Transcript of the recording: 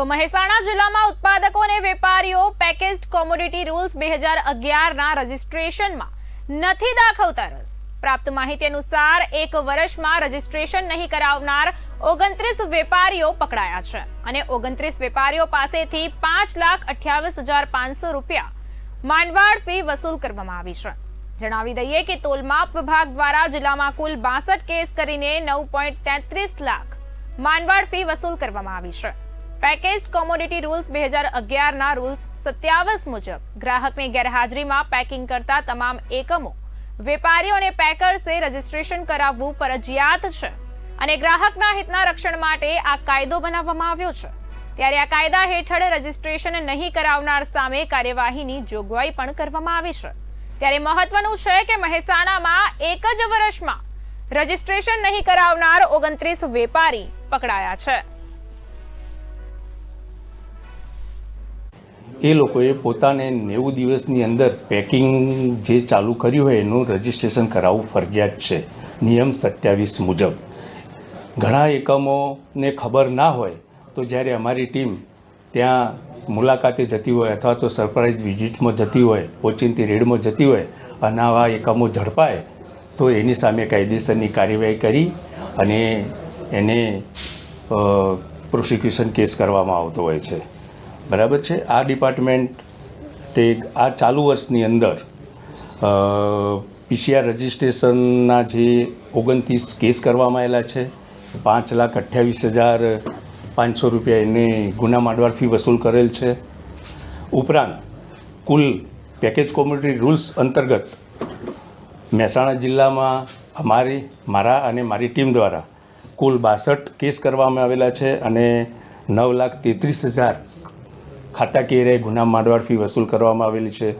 તો મહેસાણા જિલ્લામાં ઉત્પાદકો અને વેપારીઓ પેકેજ્ડ કોમોડિટી રૂલ્સ બે હજાર અગિયારના રજિસ્ટ્રેશનમાં નથી દાખવતા રસ. પ્રાપ્ત માહિતી અનુસાર, એક વર્ષમાં રજિસ્ટ્રેશન નહીં કરાવનાર ઓગણત્રીસ વેપારીઓ પકડાયા છે અને ઓગણત્રીસ વેપારીઓ પાસેથી પાંચ લાખ અઠ્યાવીસ હજાર પાંચસો રૂપિયા માંડવાડ ફી વસૂલ કરવામાં આવી છે. જણાવી દઈએ કે તોલમાપ વિભાગ દ્વારા જિલ્લામાં કુલ બાસઠ કેસ કરીને નવ પોઈન્ટ તેત્રીસ લાખ માંડવાડ ફી વસૂલ કરવામાં આવી છે. પેકેજ્ડ કોમોડિટી રૂલ્સ બે હજાર અગિયારના રૂલ્સ સત્યાવીસ મુજબ ગ્રાહકની ગેરહાજરીમાં પેકિંગ કરતા તમામ એકમો, વેપારીઓ અને પેકર્સે રજીસ્ટ્રેશન કરાવવું ફરજિયાત છે અને ગ્રાહકના હિતના રક્ષણ માટે આ કાયદો બનાવવામાં આવ્યો છે. ત્યારે આ કાયદા હેઠળ રજીસ્ટ્રેશન નહીં કરાવનાર સામે કાર્યવાહીની જોગવાઈ પણ કરવામાં આવી છે. ત્યારે મહત્વનું છે કે મહેસાણામાં એક જ વર્ષમાં રજીસ્ટ્રેશન નહીં કરાવનાર ઓગણત્રીસ વેપારી પકડાયા છે. એ લોકોએ પોતાને નેવું દિવસની અંદર પેકિંગ જે ચાલુ કર્યું હોય એનું રજિસ્ટ્રેશન કરાવવું ફરજિયાત છે. નિયમ સત્યાવીસ મુજબ. ઘણા એકમોને ખબર ના હોય તો જ્યારે અમારી ટીમ ત્યાં મુલાકાતે જતી હોય અથવા તો સરપ્રાઇઝ વિઝિટમાં જતી હોય, ઓચિંતી રેડમાં જતી હોય અને આવા એકમો ઝડપાય, તો એની સામે કાયદેસરની કાર્યવાહી કરી અને એને પ્રોસિક્યુશન કેસ કરવામાં આવતો હોય છે. બરાબર છે? આ ડિપાર્ટમેન્ટ તે આ ચાલુ વર્ષની અંદર પીસીઆર રજિસ્ટ્રેશનના જે ઓગણત્રીસ કેસ કરવામાં આવેલા છે, પાંચ લાખ અઠ્યાવીસ હજાર પાંચસો રૂપિયા એને ગુના માંડવાર ફી વસૂલ કરેલ છે. ઉપરાંત, કુલ પેકેજ કોમ્યુનિટી રૂલ્સ અંતર્ગત મહેસાણા જિલ્લામાં અમારી, મારા અને મારી ટીમ દ્વારા કુલ બાસઠ કેસ કરવામાં આવેલા છે અને નવ લાખ તેત્રીસ હજાર ખાતાકીય ગુના માંડવાળ ફી વસૂલ કરવામાં આવેલી છે.